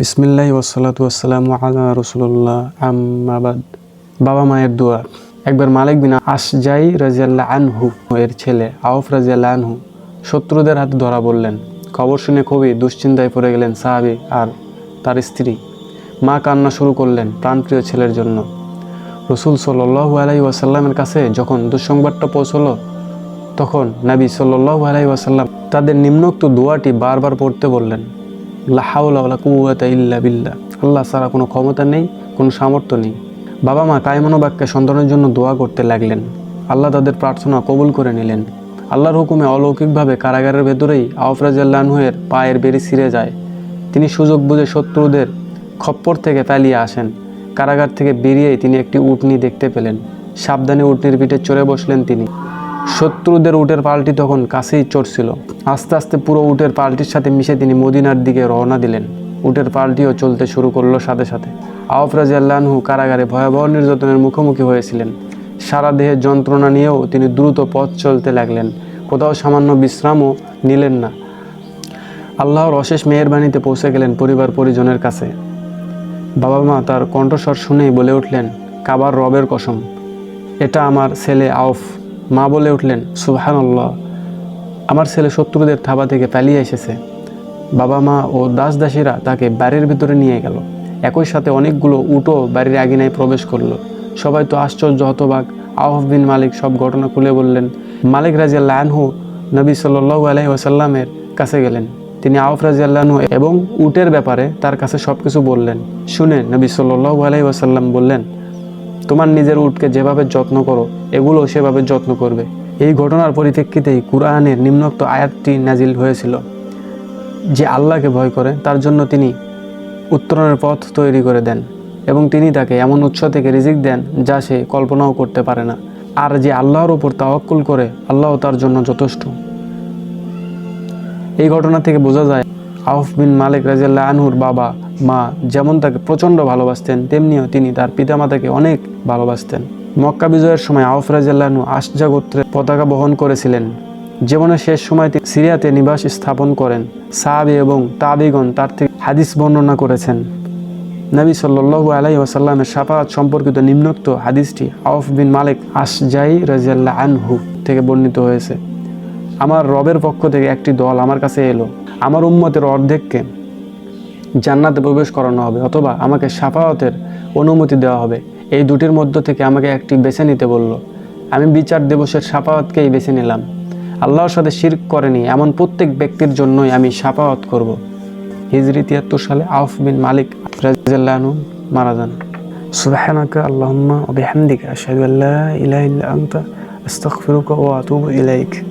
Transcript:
বিসমিল্লাহ ওসালাতু আসসালাম আলা রসুল্লাহ আম্মাবাদ বাবা মায়ের দোয়া। একবার মালিক বিন আসজাই রাজিয়াল্লাহ আনহু, এর ছেলে আউফ রাজিয়াল্লাহ আনহু, শত্রুদের হাতে ধরা বললেন খবর শুনে খুবই দুশ্চিন্তায় পড়ে গেলেন সাহাবি আর তার স্ত্রী। মা কান্না শুরু করলেন প্রাণপ্রিয় ছেলের জন্য। রসুল সাল্লু আলাই ওয়াসাল্লামের কাছে যখন দুঃসংবাদটা পৌঁছলো, তখন নাবী সাল্লু আলাই ওয়াসাল্লাম তাদের নিম্নোক্ত দোয়াটি বারবার পড়তে বললেন। ইল্লা আল্লাহ ছাড়া কোনো ক্ষমতা নেই, কোনো সামর্থ্য নেই। বাবা মা কায়মনো বাক্যে সন্তানের জন্য দোয়া করতে লাগলেন। আল্লাহ তাদের প্রার্থনা কবুল করে নিলেন। আল্লাহর হুকুমে অলৌকিকভাবে কারাগারের ভেতরেই আউফরাজাল্লাহুয়ের পায়ের বেরি ছিঁড়ে যায়। তিনি সুযোগ বুঝে শত্রুদের খপ্পর থেকে পালিয়ে আসেন। কারাগার থেকে বেরিয়েই তিনি একটি উটনি দেখতে পেলেন। সাবধানে উটনির পিঠে চড়ে বসলেন তিনি। শত্রুদের উটের পাল্টি তখন কাছেই চড়ছিল আস্তে আস্তে পুরো উটের পাল্টির সাথে মিশে তিনি মদিনার দিকে রওনা দিলেন। উটের পাল্টিও চলতে শুরু করল সাথে সাথে। আওফরাজ আল্লাহু কারাগারে ভয়াবহ নির্যাতনের মুখোমুখি হয়েছিলেন। সারা দেহে যন্ত্রণা নিয়েও তিনি দ্রুত পথ চলতে লাগলেন। কোথাও সামান্য বিশ্রামও নিলেন না। আল্লাহর অশেষ মেহেরবানিতে পৌঁছে গেলেন পরিবার পরিজনের কাছে। বাবা মা তার কণ্ঠস্বর শুনেই বলে উঠলেন, কাবার রবের কসম, এটা আমার ছেলে আউফ মা বলে উঠলেন, সুবহানাল্লাহ, আমার ছেলে শত্রুদের থাবা থেকে পালিয়ে এসেছে। বাবা মা ও দাস দাসীরা তাকে বাড়ির ভিতরে নিয়ে গেল। একই সাথে অনেকগুলো উটো বাড়ির আগিনায় প্রবেশ করল। সবাই তো আশ্চর্য, হতবাক। আউফ বিন মালিক সব ঘটনা খুলে বললেন, মালিক রাজিয়াল্লাহ আনহু নবী সাল্লু আলাই ওসাল্লামের কাছে গেলেন। তিনি আউফ রাজিয়াল্লাহু এবং উটের ব্যাপারে তার কাছে সব কিছু বললেন। শুনে নবী সাল্লু আলাই ওসাল্লাম বললেন তোমার নিজের উটকে যেভাবে যত্ন করো এগুলো সেভাবে যত্ন করবে। এই ঘটনার পরিপ্রেক্ষিতেই কুরআনের নিম্নোক্ত আয়াতটি নাজিল হয়েছিল। যে আল্লাহকে ভয় করে, তার জন্য তিনি উত্তরণের পথ তৈরি করে দেন এবং তিনি তাকে এমন উৎস থেকে রিজিক দেন যা সে কল্পনাও করতে পারে না। আর যে আল্লাহর উপর তাওয়াক্কুল করে আল্লাহ তার জন্য যথেষ্ট। এই ঘটনা থেকে বোঝা যায়, আউফ বিন মালিক রাজিয়াল্লাহ আনহুর বাবা মা যেমন তাকে প্রচণ্ড ভালোবাসতেন, তেমনিও তিনি তার পিতামাতাকে অনেক ভালোবাসতেন। মক্কা বিজয়ের সময় আউফ রাজিয়াল্লাহনু আশজা গোত্রের পতাকা বহন করেছিলেন। জীবনের শেষ সময় তিনি সিরিয়াতে নিবাস স্থাপন করেন। সাহাবি এবং তাবিগণ তার থেকে হাদিস বর্ণনা করেছেন। নবী সাল্লু আলাই ওসাল্লামের সাফাত সম্পর্কিত নিম্নোক্ত হাদিসটি আউফ বিন মালিক আসজাই রাজিয়াল্লাহ আনহু থেকে বর্ণিত হয়েছে। আমার রবের পক্ষ থেকে একটি দল আমার কাছে এলো। আমার উম্মতের অর্ধেককে জান্নাতে প্রবেশ করানো হবে অথবা আমাকে সাফাওয়াতের অনুমতি দেওয়া হবে। এই দুটির মধ্য থেকে আমাকে একটি বেছে নিতে বলল। আমি বিচার দিবসের সাফাওয়াতকেই বেছে নিলাম। আল্লাহর সাথে শির্ক করেনি, এমন প্রত্যেক ব্যক্তির জন্যই আমি সাফাওয়াত করব। হিজরি তিয়াত্তর সালে আউফ বিন মালিক রাজিয়াল্লাহনু মারা যান। সুবহানাকা আল্লাহুম্মা ওয়া বিহামদিকা আশহাদু আল্লা ইলাহা ইল্লা আনতা ইলাইক।